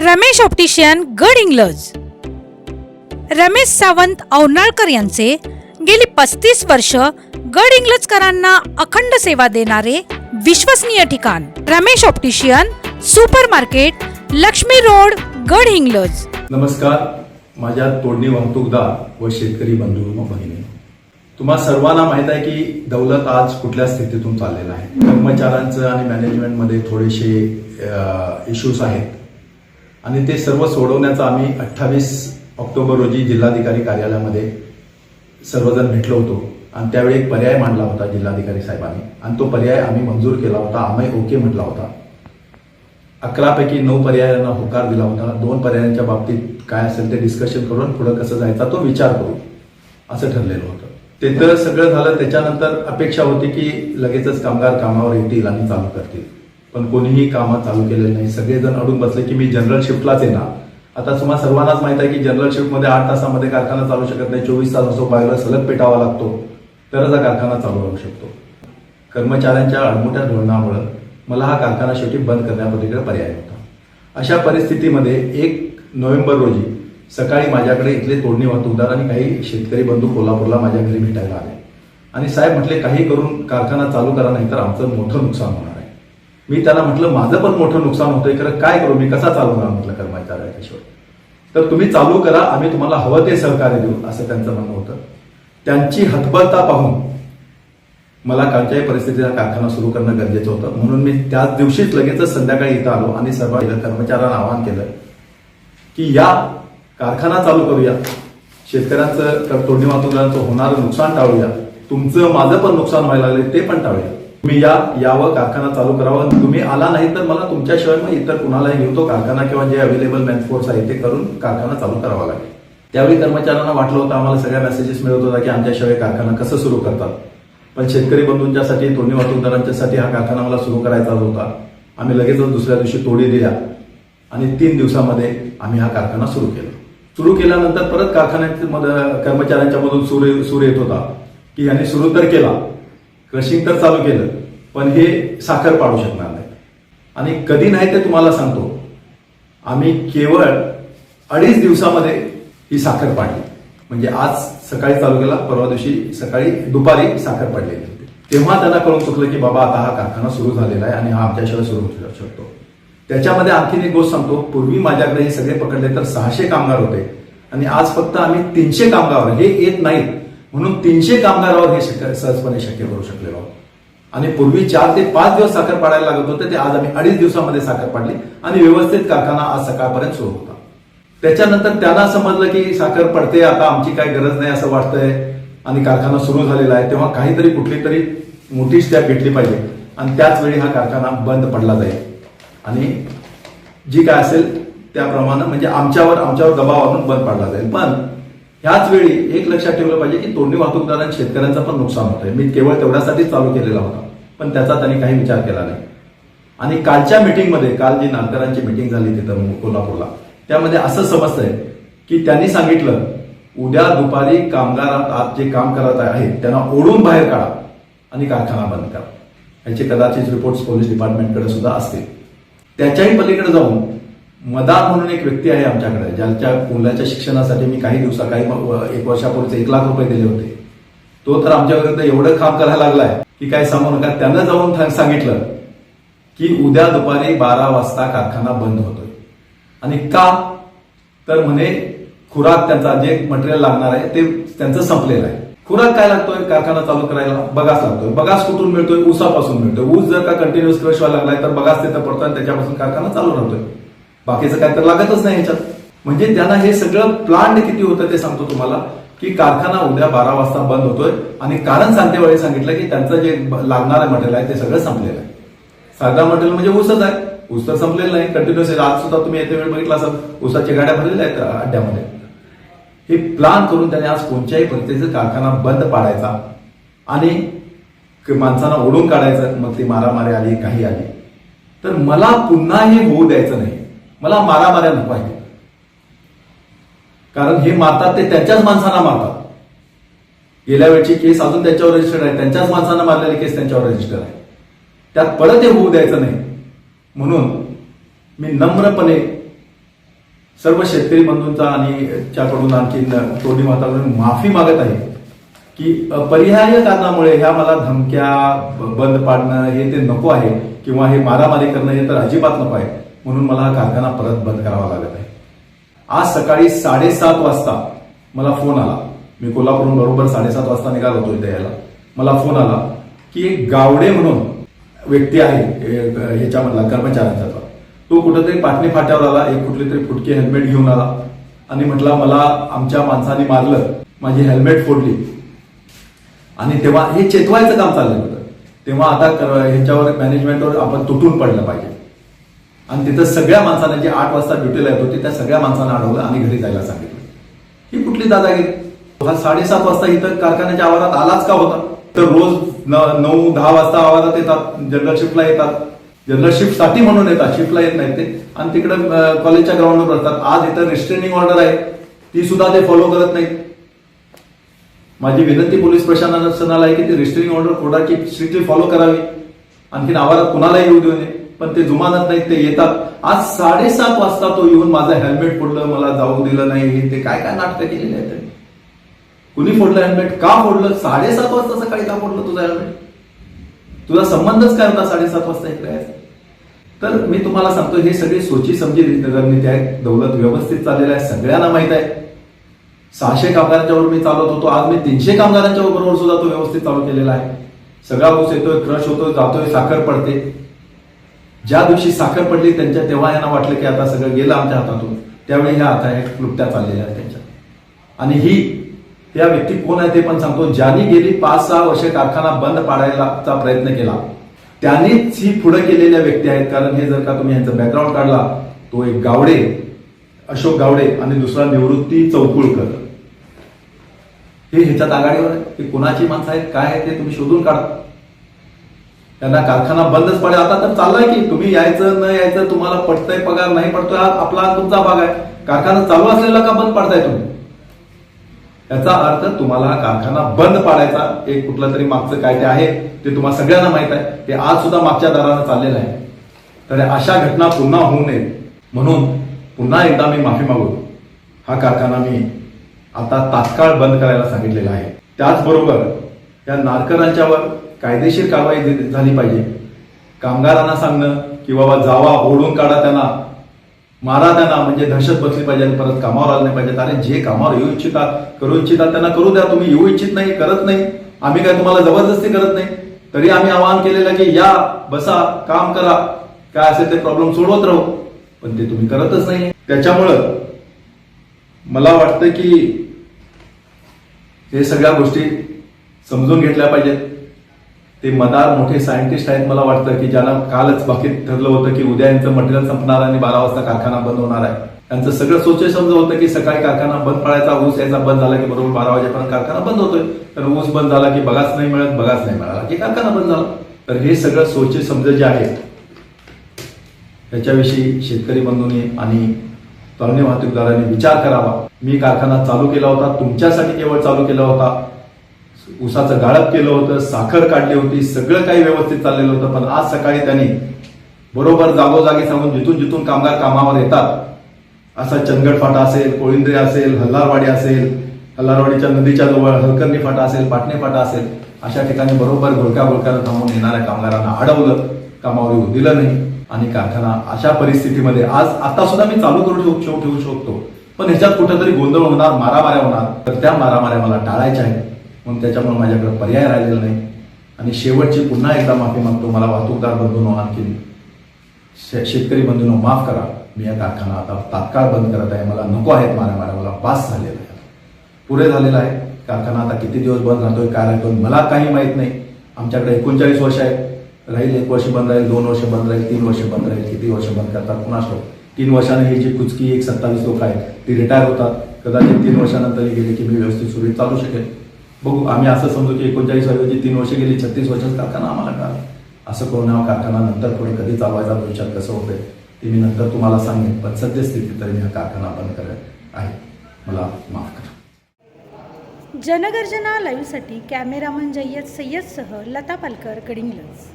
Ramesh optician गड इंग्लज. रमेश सावंत औनाळकर यांचे गेली पस्तीस वर्ष गड इंग्लजकरांना अखंड सेवा देणारे विश्वसनीय ठिकाण. Ramesh optician super market Laxmi road Gadhinglaj. नमस्कार. माझ्या तोडणी वाहतूकदार व शेतकरी बंधू व भगिनी तुम्हा सर्वांना माहीत आहे की दौलत आज कुठल्या स्थितीतून चाललेला आहे? कर्मचाऱ्यांचं आणि मॅनेजमेंटमध्ये थोडेसे इश्यूज आहेत. आणि ते सर्व सोडवण्याचा आम्ही अठ्ठावीस ऑक्टोबर रोजी जिल्हाधिकारी कार्यालयामध्ये सर्वजण भेटलो होतो. आणि त्यावेळी एक पर्याय मांडला होता जिल्हाधिकारी साहेबांनी. आणि तो पर्याय आम्ही मंजूर केला होता. आम्ही ओके म्हटला होता. अकरापैकी नऊ पर्यायांना होकार दिला होता. दोन पर्यायांच्या बाबतीत काय असेल ते डिस्कशन करून पुढे कसं जायचा तो विचार करू असं ठरलेलं होतं. ते तर सगळं झालं. त्याच्यानंतर अपेक्षा होती की लगेचच कामगार कामावर येतील आणि चालू करतील. पण कोणीही कामं चालू केलेली नाही. सगळेजण अडून बसले की मी जनरल शिफ्टलाच येणार. आता तुम्हाला सर्वांनाच माहीत आहे की जनरल शिफ्टमध्ये आठ तासामध्ये कारखाना चालू शकत नाही. चोवीस तास असो बाहेर सलग पेटावा लागतो. तरच हा कारखाना चालू राहू शकतो. कर्मचाऱ्यांच्या अडमोठ्या धोरणामुळं मला हा कारखाना शेवटी बंद करण्यापलीकडे पर्याय होता अशा परिस्थितीमध्ये एक नोव्हेंबर रोजी सकाळी माझ्याकडे इथले तोडणी वाहतूकदार आणि काही शेतकरी बंधू कोल्हापूरला माझ्या घरी भेटायला आले. आणि साहेब म्हटले काही करून कारखाना चालू करा नाही तर आमचं मोठं नुकसान होणार. मी त्याला म्हटलं माझं पण मोठं नुकसान होतंय खरं काय करू? मी कसा चालवणार म्हटलं कर्मचाऱ्याशिवाय तर तुम्ही चालू करा आम्ही तुम्हाला हवं ते सहकार्य देऊ असं त्यांचं म्हणणं होतं. त्यांची हतबलता पाहून मला कालच्याही परिस्थितीचा कारखाना सुरू करणं गरजेचं होतं. म्हणून मी त्याच दिवशीच लगेचच संध्याकाळी इथं आलो आणि सर्व कर्मचाऱ्यांना आवाहन केलं की या कारखाना चालू करूया. शेतकऱ्यांचं कर- तोडणी वाहतूकदारांचं होणारं नुकसान टाळूया. तुमचं माझं पण नुकसान व्हायला लागले ते पण टाळूया. तुम्ही या यावं कारखाना चालू करावा. तुम्ही आला नाही तर मला तुमच्याशिवाय मग इतर कुणालाही घेऊन तो कारखाना किंवा जे अवेलेबल मॅनफोर्स आहे ते करून कारखाना चालू करावा लागेल. त्यावेळी कर्मचाऱ्यांना वाटलं होतं आम्हाला सगळ्या मेसेजेस मिळत होता की आमच्याशिवाय कारखाना कसं सुरू करतात. पण शेतकरी बंधूंच्यासाठी तोडणी वाहतूकदारांच्यासाठी हा कारखाना मला सुरू करायचा होता. आम्ही लगेचच दुसऱ्या दिवशी तोडी दिल्या आणि तीन दिवसामध्ये आम्ही हा कारखाना सुरू केला. सुरू केल्यानंतर परत कारखान्यात कर्मचाऱ्यांच्या मधून सूर सूर येत होता की यांनी सुरू तर केला क्रशिंग तर चालू केलं पण हे साखर पाडू शकणार नाही. आणि कधी नाही ते तुम्हाला सांगतो आम्ही केवळ अडीच दिवसामध्ये ही साखर पाडली. म्हणजे आज सकाळी चालू केला परवा दिवशी सकाळी दुपारी साखर पाडलेली होती तेव्हा त्यांना कळून चुकलं की बाबा आता हा कारखाना सुरू झालेला आहे आणि हा आमच्याशिवाय सुरू होऊ शकतो. त्याच्यामध्ये आणखीन एक गोष्ट सांगतो पूर्वी माझ्याकडे हे सगळे पकडले तर सहाशे कामगार होते. आणि आज फक्त आम्ही तीनशे कामगार हे येत नाहीत म्हणून तीनशे कामगारावर हे शक्य सहजपणे शक्य करू शकलेलो आहोत. आणि पूर्वी चार ते पाच दिवस साखर पाडायला लागत होते ते आज आम्ही अडीच दिवसामध्ये साखर पाडली आणि व्यवस्थित कारखाना आज सकाळपर्यंत सुरू होता. त्याच्यानंतर त्यांना समजलं की साखर पडते आता आमची काही गरज नाही असं वाटतंय आणि कारखाना सुरू झालेला आहे. तेव्हा काहीतरी कुठली तरी मोठी स्टॅप घेतली पाहिजे आणि त्याच वेळी हा कारखाना बंद पडला जाईल. आणि जी काय असेल त्याप्रमाणे म्हणजे आमच्यावर आमच्यावर दबाव आणून बंद पडला जाईल. पण ह्याच वेळी एक लक्षात ठेवलं पाहिजे की तोडणी वाहतूकदारांना शेतकऱ्यांचं पण नुकसान होतंय. मी केवळ तेवढ्यासाठीच चालू केलेला होता पण त्याचा त्यांनी काही विचार केला नाही. आणि कालच्या मिटिंगमध्ये काल जी नागकरांची मिटिंग झाली तिथं कोल्हापूरला त्यामध्ये असं समजतंय की त्यांनी सांगितलं उद्या दुपारी कामगार आज जे काम करत आहेत त्यांना ओढून बाहेर काढा आणि कारखाना बंद करा. याचे कदाचित रिपोर्ट्स पोलीस डिपार्टमेंटकडे सुद्धा असतील. त्याच्याही पलीकडे जाऊन मदार म्हणून एक व्यक्ती आहे आमच्याकडे ज्यांच्या मुलाच्या शिक्षणासाठी मी काही दिवसा काही एक वर्षापूर्वीचे एक लाख रुपये दिले होते. तो तर आमच्या एवढं काम करायला लागलाय की काय सांगू नका. त्यानं जाऊन सांगितलं की उद्या दुपारी बारा वाजता कारखाना बंद होतोय. आणि का? तर म्हणे खुराक त्यांचा जे मटेरियल लागणार आहे ते त्यांचं संपलेलं आहे. खुराक काय लागतोय? कारखाना चालू करायला बगास लागतोय. बगास कुठून मिळतोय? ऊसापासून मिळतोय. ऊस जर का कंटिन्युअस क्रश व्हायला लागलाय तर बगास तिथं पडतोय आणि त्याच्यापासून कारखाना चालू राहतोय. बाकीचं काय तर लागतच नाही ह्याच्यात म्हणजे त्यांना हे सगळं प्लांट किती होतं ते सांगतो तुम्हाला की कारखाना उद्या बारा वाजता बंद होतोय आणि कारण सांगते वेळी सांगितलं की त्यांचं जे लागणारं मटेरियल आहे ते सगळं संपलेलं आहे. साधा मटेरियल म्हणजे ऊसच आहे. ऊस तर संपलेलं नाही. कंटिन्युअस आज सुद्धा तुम्ही येते वेळ बघितला असाल ऊसाच्या गाड्या भरलेल्या आहेत अड्ड्यामध्ये. हे प्लान करून त्याने आज कोणत्याही पद्धतीचा कारखाना बंद पाडायचा आणि माणसांना ओढून काढायचं मग ती मारामारी आली काही आली. तर मला पुन्हा हे होऊ द्यायचं नाही. मला मारामाऱ्या नको आहे कारण हे मारतात ते त्यांच्याच माणसांना मारतात. गेल्या वेळची केस अजून त्यांच्यावर रजिस्टर्ड आहे. त्यांच्याच माणसांना मारलेली केस त्यांच्यावर रजिस्टर आहे. त्यात परत हे होऊ द्यायचं नाही. म्हणून मी नम्रपणे सर्व शेतकरी बंधूंचा आणि त्याकडून आणखी तोडी वातावरण माफी मागत आहे की अपरिहार्य कारणामुळे ह्या मला धमक्या बंद पाडणं हे ते नको आहे किंवा हे मारामारी करणं हे तर अजिबात नको आहे. म्हणून मला हा कारखाना परत बंद करावा लागत आहे. आज सकाळी साडेसात वाजता मला फोन आला. मी कोल्हापूरहून बरोबर साडेसात वाजता निघाल होतो इथे यायला. मला फोन आला की एक गावडे म्हणून व्यक्ती आहे ए- ह्याच्यामधला कर्मचाऱ्यांचा तो. कुठेतरी पाटणी फाट्यावर आला एक कुठली तरी फुटकी हेल्मेट घेऊन आला. आणि म्हटला मला आमच्या माणसाने मारलं माझी हेल्मेट फोडली. आणि तेव्हा हे चेतवायचं काम चाललं होतं तेव्हा आता ह्याच्यावर मॅनेजमेंटवर आपण तुटून पडलं पाहिजे. आणि तिथं सगळ्या माणसांना जे आठ वाजता ड्युटीला येत होते त्या सगळ्या माणसांना अडवलं आणि घरी जायला सांगितलं. ही कुठली दादागिरी हा साडेसात वाजता इथं कारखान्याच्या आवारात आलाच का होता? तर रोज न- नऊ दहा वाजता आवारात येतात जनरल शिफ्टला येतात. जनरल शिफ्टसाठी म्हणून येतात शिफ्टला येत नाहीत ते. आणि तिकडे कॉलेजच्या ग्राउंडवर असतात. आज इथं रिस्ट्रेनिंग ऑर्डर आहे. ती सुद्धा ते फॉलो करत नाहीत. माझी विनंती पोलीस प्रशासनाला आहे की ती रिस्ट्रेनिंग ऑर्डर कोर्टाची स्ट्रिक्टली फॉलो करावी? आणखीन आवारात कुणालाही येऊ देऊ नये. पण ते जुमानत नाहीत ते येतात. आज साडेसात वाजता तो येऊन माझं हेल्मेट फोडलं मला जाऊ दिलं नाही ते काय काय नाटकं केलेली आहेत त्यांनी. कुणी फोडलं हेल्मेट का फोडलं? साडेसात वाजता सकाळी का फोडलं तुझं हेल्मेट तुझा संबंधच काय होता साडेसात वाजता इकडे तर मी तुम्हाला सांगतो हे सगळी सोची समजी रणनीती आहे दौलत व्यवस्थित चाललेलं आहे सगळ्यांना माहीत आहे. सहाशे कामगारांच्यावर मी चालवत होतो. आज मी तीनशे कामगारांच्या बरोबर सुद्धा तो व्यवस्थित चालू केलेला आहे. सगळा ऊस येतोय क्रश होतोय जातोय साखर पडते. ज्या दिवशी साखर पडली त्यांच्या तेव्हा यांना वाटलं की आता सगळं गेलं आमच्या हातातून. त्यावेळी ह्या आता ह्या क्लुप्त्या चाललेल्या आहेत त्यांच्या. आणि ही त्या व्यक्ती कोण आहे ते पण सांगतो. ज्यांनी गेली पाच सहा वर्ष कारखाना बंद पाडायलाचा प्रयत्न केला त्यांनीच ही पुढे केलेल्या व्यक्ती आहेत. कारण हे जर का तुम्ही यांचा बॅकग्राऊंड काढला तो एक गावडे अशोक गावडे आणि दुसरा निवृत्ती चौकुळकर. हे ह्याच्यात आघाडीवर आहे. ते कोणाची माणसं आहेत? काय आहे ते तुम्ही शोधून काढा. त्यांना कारखाना बंदच पडेल. आता तर चाललाय की तुम्ही यायचं न यायचं तुम्हाला पडतंय पगार नाही पडतोय हा आपला तुमचा भाग आहे. कारखाना चालू असलेला का बंद पाडताय तुम्ही? याचा अर्थ तुम्हाला हा कारखाना बंद पाडायचा एक कुठलं तरी मागचं काय ते आहे ते तुम्हाला सगळ्यांना माहीत आहे. ते आज सुद्धा मागच्या दरानं चाललेलं आहे. तर अशा घटना पुन्हा होऊ नयेत. म्हणून पुन्हा एकदा मी माफी मागू. हा कारखाना मी आता तात्काळ बंद करायला सांगितलेला आहे. त्याचबरोबर या नारकरांच्यावर कायदेशीर कारवाई झाली पाहिजे. कामगारांना सांगणं की बाबा जावा ओढून काढा त्यांना. मारा त्यांना म्हणजे दहशत बसली पाहिजे आणि परत कामावर आलं नाही पाहिजे. अरे जे कामावर येऊ इच्छितात करू इच्छितात त्यांना करू द्या. तुम्ही येऊ इच्छित नाही करत नाही. आम्ही काय तुम्हाला जबरदस्ती करत नाही? तरी आम्ही आवाहन केलेलं की या बसा काम करा. काय असेल ते प्रॉब्लेम सोडवत राहू. पण ते तुम्ही करतच नाही. त्याच्यामुळं मला वाटतं की हे सगळ्या गोष्टी समजून घेतल्या पाहिजेत. ते मदार मोठे सायंटिस्ट आहेत मला वाटतं की ज्यांना कालच बाकीत ठरलं होतं की उद्या यांचं मटेरियल संपणार आणि बारा वाजता कारखाना बंद होणार आहे. त्यांचं सगळं सोच समज होतं की सकाळी कारखाना बंद पडायचा ऊस यायचा बंद झाला की बरोबर बारा वाजेपर्यंत कारखाना बंद होतोय. तर ऊस बंद झाला की बघाच नाही मिळत बघाच नाही मिळाला की कारखाना बंद झाला. तर हे सगळं सोचे समज जे आहे याच्याविषयी शेतकरी बंधूंनी आणि तरुणी वाहतूकदारांनी विचार करावा. मी कारखाना चालू केला होता तुमच्यासाठी केवळ चालू केला होता. उसाचं गाळप केलं होतं साखर काढली होती सगळं काही व्यवस्थित चाललेलं होतं पण आज सकाळी त्यांनी बरोबर जागोजागी सांगून जिथून जिथून कामगार कामावर येतात. असा चंदगड फाटा असेल कोळिंद्रे असेल हल्लारवाडी असेल हल्लारवाडीच्या नदीच्या जवळ हलकर्णी फाटा असेल पाटणे फाटा असेल अशा ठिकाणी बरोबर घोळक्या घोळक्याला थांबून येणाऱ्या कामगारांना अडवलं कामावर येऊ दिलं नाही. आणि कारखाना अशा परिस्थितीमध्ये आज आता सुद्धा मी चालू करू ठेवू ठेवू ठेवू शकतो. पण ह्याच्यात कुठेतरी गोंधळ होणार मारामाऱ्या होणार. तर त्या मारामाऱ्या मला टाळायच्या आहेत. म्हणून त्याच्यामुळे माझ्याकडे पर्याय राहिलेला नाही. आणि शेवटची पुन्हा एकदा माफी मागतो मला वाहतूकदार बंधूनो आणखी शे- शेतकरी बंधूनो माफ करा. मी या कारखाना आता तात्काळ बंद करत आहे. मला नको आहेत मारामाऱ्या मला पास झालेला आहे. पुरे झालेला आहे. कारखाना आता किती दिवस बंद राहतोय काय राहतोय मला काही माहीत नाही. आमच्याकडे एकोणचाळीस वर्ष आहे. राहील एक वर्ष बंद राहील दोन वर्ष बंद राहील तीन वर्ष बंद राहील किती वर्ष बंद करतात पुन्हा ठाऊक. तीन वर्षाने ही जी कुचकी एक सत्तावीस लोक आहेत ती रिटायर होतात. कदाचित तीन वर्षानंतर गेले की मी व्यवस्थित सुरळीत चालू शकेल. बघू आम्ही असं समजू की एकोणचाळीस ऐवजी तीन वर्ष गेली छत्तीस वर्षात कारखाना आम्हाला कळाला. असं करून कारखाना नंतर पुढे कधी चालवायचा भविष्यात कसं होतंय ते मी नंतर तुम्हाला सांगेन. पण सद्यस्थितीत तरी मी हा कारखाना बंद करत आहे. मला माफ करा. जनगर्जना लाईव्हसाठी कॅमेरामन जय्यद सय्यदसह लता पालकर गडिंग्लज